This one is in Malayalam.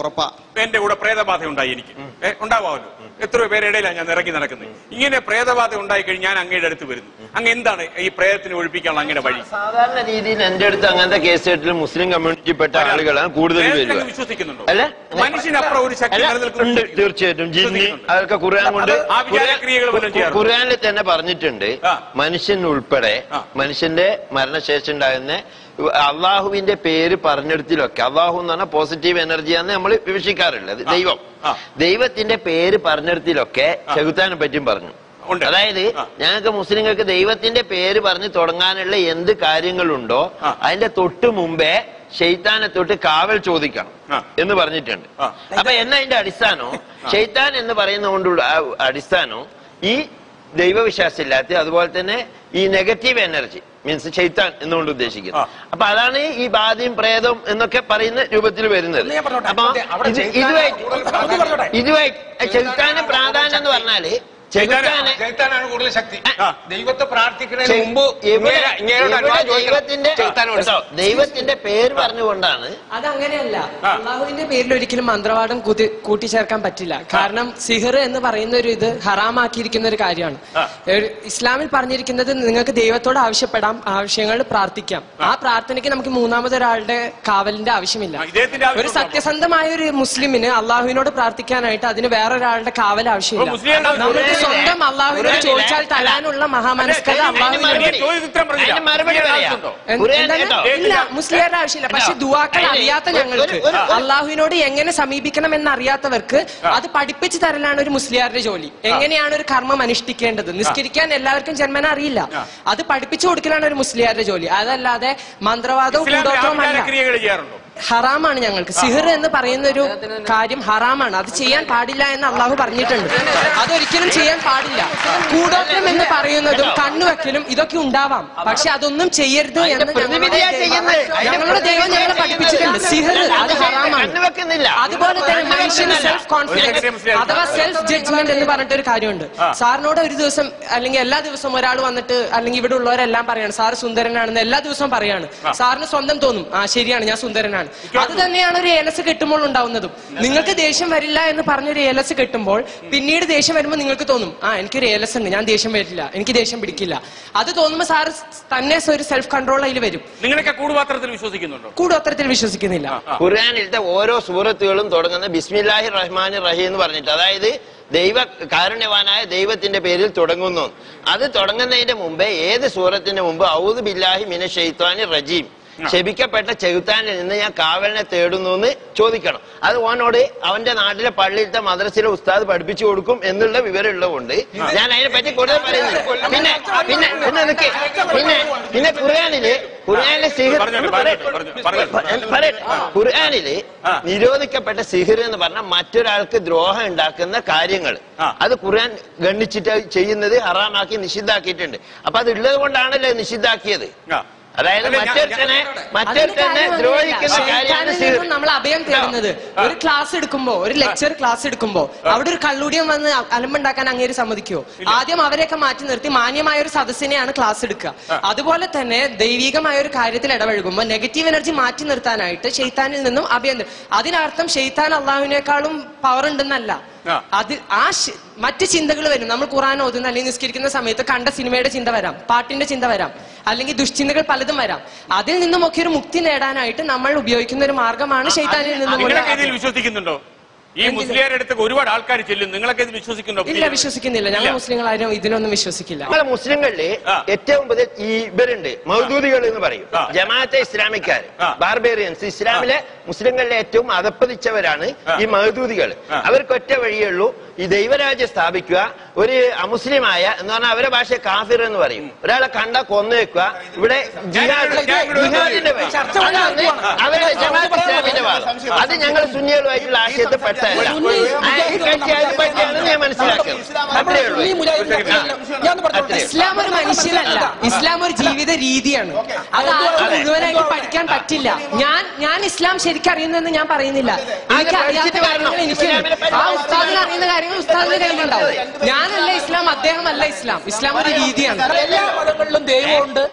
ഉറപ്പാ. എന്റെ കൂടെ പ്രേതബാധ ഉണ്ടായി എനിക്ക്. ഉണ്ടാവാമല്ലോ. എത്രയോ പേരിടയിലാണ് ഞാൻ ഇറങ്ങി നടക്കുന്നത്. ഇങ്ങനെ പ്രേതബാധ ഉണ്ടായി കഴിഞ്ഞ് ഞാൻ അങ്ങയുടെ അടുത്ത് വരുന്നു. അങ്ങ് എന്താണ് ഈ പ്രേതത്തിന് ഒഴിപ്പിക്കാനുള്ള അങ്ങനെ വഴി? സാധാരണ രീതിയിൽ എന്റെ അടുത്ത് അങ്ങനത്തെ കേസ് കേട്ടിൽ മുസ്ലിം കമ്മ്യൂണിറ്റിപ്പെട്ട ആളുകളാണ് കൂടുതൽ വിശ്വസിക്കുന്നുണ്ടോ? അല്ല? മനുഷ്യനപ്പുറം ഒരു ശക്തി നിലനിൽക്കുന്നുണ്ട് തീർച്ചയായിട്ടും. ജിന്നി. അതൊക്കെ ഖുർആൻ കൊണ്ട്? ഖുർആനിൽ തന്നെ പറഞ്ഞിട്ടുണ്ട് മനുഷ്യൻ ഉൾപ്പെടെ. മനുഷ്യന്റെ മരണശേഷം ഉണ്ടാകുന്ന അള്ളാഹുവിന്റെ പേര് പറഞ്ഞെടുത്തിലൊക്കെ. അള്ളാഹു എന്ന് പറഞ്ഞാൽ പോസിറ്റീവ് എനർജിയാന്ന് നമ്മൾ വിവക്ഷിക്കാറുള്ളത് ദൈവം. ദൈവത്തിന്റെ പേര് പറഞ്ഞെടുത്തിലൊക്കെ ചെകുത്താനെ പറ്റിയും പറഞ്ഞു. അതായത്. ഞങ്ങൾക്ക് മുസ്ലിങ്ങൾക്ക് ദൈവത്തിന്റെ പേര് പറഞ്ഞ് തുടങ്ങാനുള്ള എന്ത് കാര്യങ്ങളുണ്ടോ. അതിന്റെ തൊട്ട് മുമ്പേ ഷെയ്ത്താനെ തൊട്ട് കാവൽ ചോദിക്കണം എന്ന് പറഞ്ഞിട്ടുണ്ട്. അപ്പൊ എന്നതിന്റെ അടിസ്ഥാനം? ഷെയ്ത്താൻ എന്ന് പറയുന്ന കൊണ്ടുള്ള അടിസ്ഥാനം ഈ ദൈവവിശ്വാസമില്ലാത്ത അതുപോലെ തന്നെ ഈ നെഗറ്റീവ് എനർജി മീൻസ് ചൈത്താൻ എന്നുകൊണ്ട് ഉദ്ദേശിക്കുന്നത്. അപ്പൊ അതാണ് ഈ ബാധയും പ്രേതം എന്നൊക്കെ പറയുന്ന രൂപത്തിൽ വരുന്നത് അപ്പൊ ഇതുമായിട്ട്. ഇതുമായിട്ട് ചൈത്താന് പ്രാധാന്യം എന്ന് പറഞ്ഞാൽ ചെകുത്താനെ ചെലുത്താനാണ് കൂടുതൽ ശക്തി. ദൈവത്തെ പ്രാർത്ഥിക്കുന്നതിന് മുമ്പ് ദൈവത്തിന്റെ ദൈവത്തിന്റെ പേര് പറഞ്ഞുകൊണ്ടാണ് അതങ്ങനെയല്ല. അങ്ങനെയല്ല അള്ളാഹുവിന്റെ പേരിൽ ഒരിക്കലും മന്ത്രവാദം കൂട്ടി- കൂട്ടിച്ചേർക്കാൻ പറ്റില്ല. കാരണം സിഹർ എന്ന് പറയുന്ന ഒരു ഇത് ഹറാമാക്കിയിരിക്കുന്ന ഒരു കാര്യമാണ്. ഇസ്ലാമിൽ പറഞ്ഞിരിക്കുന്നത് നിങ്ങൾക്ക് ദൈവത്തോട് ആവശ്യപ്പെടാം ആവശ്യങ്ങൾ പ്രാർത്ഥിക്കാം. ആ. പ്രാർത്ഥനയ്ക്ക് നമുക്ക് മൂന്നാമതൊരാളുടെ കാവലിന്റെ ആവശ്യമില്ല. ഒരു സത്യസന്ധമായ ഒരു മുസ്ലിമിന് അള്ളാഹുവിനോട് പ്രാർത്ഥിക്കാനായിട്ട് അതിന് വേറൊരാളുടെ കാവൽ ആവശ്യമില്ല. സ്വന്തം അള്ളാഹുവിനോട് ചോദിച്ചാൽ തരാനുള്ള മഹാമനസ്കത? ഇല്ല മുസ്ലിങ്ങളുടെ ആവശ്യമില്ല. പക്ഷെ ദുവാക്കൾ അറിയാത്ത ഞങ്ങൾക്ക് അള്ളാഹുവിനോട് എങ്ങനെ സമീപിക്കണം എന്നറിയാത്തവർക്ക് അത് പഠിപ്പിച്ചു തരലാണ് ഒരു മുസ്ലിയാരുടെ ജോലി. എങ്ങനെയാണ് ഒരു കർമ്മം അനുഷ്ഠിക്കേണ്ടത്? നിസ്കരിക്കാൻ എല്ലാവർക്കും ജന്മന അറിയില്ല. അത് പഠിപ്പിച്ചു കൊടുക്കലാണ് ഒരു മുസ്ലിയാരുടെ ജോലി. അതല്ലാതെ മന്ത്രവാദവും കൂടോത്രവും അല്ല ചെയ്യാറുണ്ടോ? ഹറാമാണ് ഞങ്ങൾക്ക്. സിഹർ എന്ന് പറയുന്ന ഒരു കാര്യം ഹറാമാണ്. അത് ചെയ്യാൻ പാടില്ല എന്ന് അള്ളാഹു പറഞ്ഞിട്ടുണ്ട്. അതൊരിക്കലും ചെയ്യാൻ പാടില്ല. കൂടോത്രം എന്ന് പറയുന്നതും കണ്ണുവെക്കലും ഇതൊക്കെ ഉണ്ടാവാം. പക്ഷെ അതൊന്നും ചെയ്യരുത് എന്ന് ഞങ്ങളുടെ ദൈവം ഞങ്ങളെ പഠിപ്പിച്ചിട്ടുണ്ട്. സിഹർ അത് ഹറാമാണ്. അതുപോലെ തന്നെ മനുഷ്യന് സെൽഫ് കോൺഫിഡൻസ് അഥവാ സെൽഫ് ജഡ്ജ്മെന്റ് എന്ന് പറഞ്ഞിട്ട് ഒരു കാര്യമുണ്ട് സാറിനോട് ഒരു ദിവസം അല്ലെങ്കിൽ എല്ലാ ദിവസവും ഒരാൾ വന്നിട്ട് അല്ലെങ്കിൽ ഇവിടെ ഉള്ളവരെല്ലാം പറയാണ് സാർ സുന്ദരനാണെന്ന് എല്ലാ ദിവസവും പറയാണ്. സാറിന് സ്വന്തം തോന്നും ആ ശരിയാണ് ഞാൻ സുന്ദരനാണ്. അത് തന്നെയാണ് ഒരു ഏലസ് കെട്ടുമ്പോൾ ഉണ്ടാവുന്നതും നിങ്ങൾക്ക് ദേഷ്യം വരില്ല എന്ന് പറഞ്ഞൊരു ഏലസ് കെട്ടുമ്പോൾ പിന്നീട് ദേഷ്യം വരുമ്പോൾ നിങ്ങൾക്ക് തോന്നും ആ എനിക്കൊരു ഏലസ് ഉണ്ട് ഞാൻ ദേഷ്യം വരില്ല എനിക്ക് ദേഷ്യം പിടിക്കില്ല. അത് തോന്നുമ്പോൾ സാർ തന്നെ ഒരു സെൽഫ് കൺട്രോൾ അതിൽ വരും. നിങ്ങളൊക്കെ കൂടുപാത്രത്തിൽ വിശ്വസിക്കുന്നുണ്ടോ? കൂടുപാത്രത്തിൽ വിശ്വസിക്കുന്നില്ല. ഖുർആാനിലത്തെ ഓരോ സൂറത്തുകളും തുടങ്ങുന്ന ബിസ്മില്ലാഹി റഹ്മാൻ റഹീം എന്ന് പറഞ്ഞിട്ട് അതായത് ദൈവ കാരുണ്യവാനായ ദൈവത്തിന്റെ പേരിൽ തുടങ്ങുന്നു. അത് തുടങ്ങുന്നതിന്റെ മുമ്പേ ഏത് സൂറത്തിന്റെ മുമ്പ് ഔദ് ബില്ലാഹി മിന ഷെയ്ത്താനി റജീം ശപിക്കപ്പെട്ട ചെകുത്താനിൽ നിന്ന് ഞാൻ കാവലിനെ തേടുന്നു എന്ന് ചോദിക്കണം. അത് ഓനോട് അവന്റെ നാട്ടിലെ പള്ളിയിലത്തെ മദ്രസയിലെ ഉസ്താദ് പഠിപ്പിച്ചു കൊടുക്കും എന്നുള്ള വിവരം ഉള്ളതുകൊണ്ട് ഞാൻ അതിനെ പറ്റി കൂടുതൽ പറയുന്നില്ല. പിന്നെ പിന്നെ പിന്നെ പിന്നെ പിന്നെ ഖുർആാനിൽ ഖുർആാനിലെ സിഹിർ പറയട്ടെ. ഖുർആനിൽ. നിരോധിക്കപ്പെട്ട സിഹിർ എന്ന് പറഞ്ഞാൽ മറ്റൊരാൾക്ക് ദ്രോഹം ഉണ്ടാക്കുന്ന കാര്യങ്ങൾ. അത് ഖുർആൻ ഗണ്ണിച്ചിട്ട് ചെയ്യുന്നത് ഹറാമാക്കി നിഷിദ്ധാക്കിയിട്ടുണ്ട്. അപ്പൊ അത് ഉള്ളത് കൊണ്ടാണല്ലോ നിഷിദ്ധാക്കിയത്. അതായത് മറ്റൊരുത്തനെ മറ്റൊരുത്തനെ ദ്രോഹിക്കുന്ന കാര്യമാണ് നമ്മൾ അഭയം തേടുന്നത്. ഒരു ക്ലാസ് എടുക്കുമ്പോ ഒരു ലെക്ചർ ക്ലാസ് എടുക്കുമ്പോ അവിടെ ഒരു കള്ളൂടിയം വന്ന് അലമ്പുണ്ടാക്കാൻ അങ്ങേര് സമ്മതിക്കുമോ ആദ്യം അവരെയൊക്കെ മാറ്റി നിർത്തി മാന്യമായ ഒരു സദസ്സിനെയാണ് ക്ലാസ് എടുക്കുക. അതുപോലെ തന്നെ ദൈവികമായ ഒരു കാര്യത്തിൽ ഇടപഴകുമ്പോൾ നെഗറ്റീവ് എനർജി മാറ്റി നിർത്താനായിട്ട് ഷെയ്ത്താനിൽ നിന്നും അഭയം അതിനർത്ഥം ഷെയ്ത്താൻ അള്ളാഹുവിനേക്കാളും പവർ ഉണ്ടെന്നല്ല. അത് ആ മറ്റു ചിന്തകൾ വരും. നമ്മൾ ഖുറാൻ ഓതുന്ന അല്ലെങ്കിൽ നിസ്കരിക്കുന്ന സമയത്ത് കണ്ട സിനിമയുടെ ചിന്ത വരാം. പാട്ടിന്റെ ചിന്ത വരാം. അല്ലെങ്കിൽ ദുഷ്ചിന്തകൾ പലതും വരാം. അതിൽ നിന്നും ഒക്കെ ഒരു മുക്തി നേടാനായിട്ട് നമ്മൾ ഉപയോഗിക്കുന്ന ഒരു മാർഗമാണ് ശൈതാനിൽ നിന്നും വിശ്വസിക്കുന്നുണ്ടോ? ഈ മുസ്ലിയാരുടെ അടുത്ത് ഒരുപാട് ആൾക്കാർ ചെല്ലും. നിങ്ങളൊക്കെ ഇത് വിശ്വസിക്കുന്നുണ്ടോ? ഇല്ല വിശ്വസിക്കുന്നില്ല. ഞങ്ങൾ മുസ്ലിങ്ങൾ ആരും ഇതിനൊന്നും വിശ്വസിക്കില്ല. നമ്മളെ മുസ്ലിങ്ങളിൽ ഏറ്റവും കൂടുതൽ ഈ ഇവരുണ്ട്. മൗദൂദികൾ എന്ന് പറയും. ജമാഅത്തെ ഇസ്ലാമിക്കാർ ബാർബേറിയൻസ്. ഇസ്ലാമിലെ മുസ്ലിങ്ങളിലെ ഏറ്റവും അതപ്പതിച്ചവരാണ് ഈ മഹദൂദികൾ ആ. അവർക്ക് ഒറ്റ വഴിയേ ഉള്ളൂ ഈ ദൈവരാജ്യം സ്ഥാപിക്കുക ഒരു അമുസ്ലിമായ എന്ന് പറഞ്ഞാൽ അവരെ ഭാഷ കാഫിർ എന്ന് പറയും. ഒരാളെ കണ്ട കൊന്നു വെക്കുക ഇവിടെ ജിഹാദിന്റെ അവരുടെ ജമാഅത്ത് വാദം അത് ഞങ്ങൾ സുന്നികളുമായിട്ടുള്ള ആശയത്തെ പെട്ടതല്ല. ആ, ഈ കക്ഷി അതിനെ പറ്റിയാണ് ഞാൻ പറഞ്ഞോട്ടെ ഇസ്ലാം ഒരു മനുഷ്യനല്ല. ഇസ്ലാം ഒരു ജീവിത രീതിയാണ്. അത് ആർക്കും മുഴുവനായിട്ട് പഠിക്കാൻ പറ്റില്ല. ഞാൻ ഞാൻ ഇസ്ലാം ശരിക്കറിയുന്നെന്ന് ഞാൻ പറയുന്നില്ല. എനിക്ക് അറിയാത്ത കാര്യങ്ങൾ എനിക്ക് ആ ഉസ്താദിന് അറിയുന്ന കാര്യങ്ങൾ ഉസ്താദിന്റെ കയ്യിലുണ്ടാവും ഞാനല്ല ഇസ്ലാം അദ്ദേഹമല്ല ഇസ്ലാം. ഇസ്ലാം ഒരു രീതിയാണ്. എല്ലാ മതങ്ങളിലും ദൈവമുണ്ട്.